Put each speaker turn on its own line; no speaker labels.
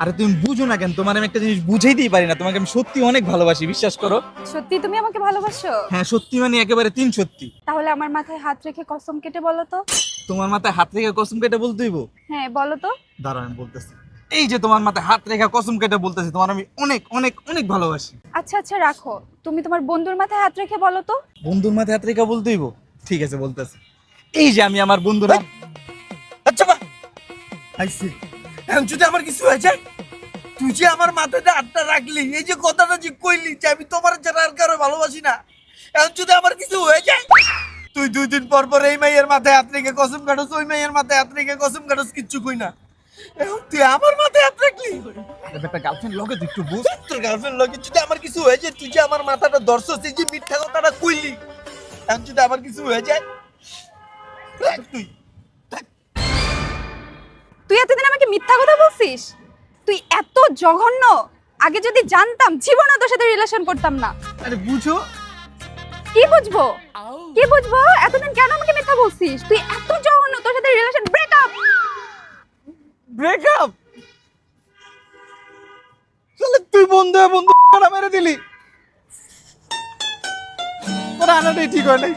আরে তুমি বুঝো না কেন তোমার আমি একটা জিনিস বুঝাইতেই পারি না তোমাকে আমি সত্যি অনেক ভালোবাসি বিশ্বাস করো।
সত্যি তুমি আমাকে ভালোবাসো?
হ্যাঁ সত্যি মানে একেবারে তিন সত্যি।
তাহলে আমার মাথায় হাত রেখে কসম কেটে বলো তো।
তোমার মাথায় হাত রেখে কসম কেটে বলতে হইব?
হ্যাঁ বলো তো।
দাঁড়াও আমি বলতেছি। এই যে তোমার মাথায় হাত রেখা কসম কেটে বলতেছি তোমার আমি অনেক অনেক অনেক ভালোবাসি।
আচ্ছা আচ্ছা রাখো। তুমি তোমার বন্ধুর মাথায় হাত রেখে বলো তো।
বন্ধুর মাথায় হাত রেখা বলতে হইব? ঠিক আছে বলতেছি। এই যে আমি আমার বন্ধুর।
আচ্ছা আইসি। এখন যদি আমার কিছু হয়ে যায় তুই যে আমার মাথায় হাতটা রাখলি এই যে কথাটা যে কইলি যে আমি তোমার ছাড়া আর কারও ভালোবাসি না এখন যদি আমার কিছু হয়ে যায় তুই দুই দিন পর পর এই মাইয়ের মাথায় হাত রেখে কসম কাটস ওই মাইয়ের মাথায় হাত রেখে কসম কাটস কিচ্ছু কই না। এখন তুই আমার মাথায় হাত রাখলি?
একটা গার্লফ্রেন্ড লগে তুই একটু বুঝ।
তোর গার্লফ্রেন্ড লগে যদি আমার কিছু হয়ে যায় তুই যে আমার মাথাটা ধরছস এই যে মিথ্যা কথাটা কইলি এখন যদি আমার কিছু হয়ে যায় তুই।
মিথ্যা কথা বলছিস? তুই এত জঘন্য। আগে যদি জানতাম জীবনে তোর সাথে রিলেশন করতাম না।
আরে বুঝো।
কি বুঝব? কি বুঝব? এতদিন কেন আমাকে মিথ্যা বলছিস? তুই এত জঘন্য তোর সাথে রিলেশন ব্রেকআপ
ব্রেকআপ চলে তুই বন্ধু বন্ধু মেরে দিলি। তোর আনাটাই ঠিক হয় নাই।